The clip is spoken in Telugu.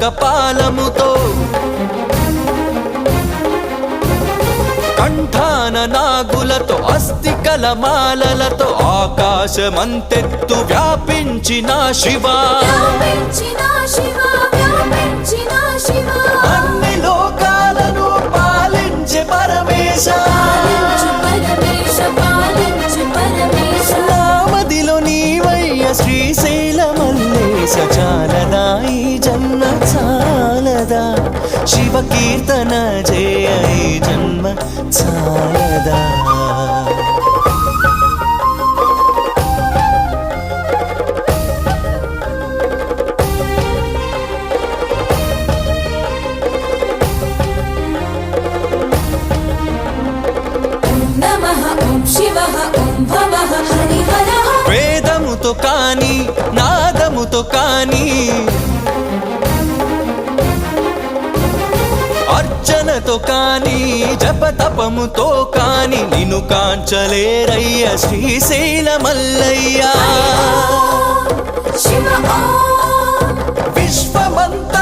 కపాలముతో కంఠాన నాగులతో అస్థికల మాలలతో ఆకాశమంతెత్తు వ్యాపించిన శివా. వ్యాపించిన వ్యాపించిన శివ చాలదా? శివ కీర్తన జయ జన్మ చాలదా? వేదముతో కాని అర్చనతో కాని జపతపముతో కాని నిన్ను కాంచలేరయ్య. శ్రీశైల మల్లయ్య. విశ్వమంతా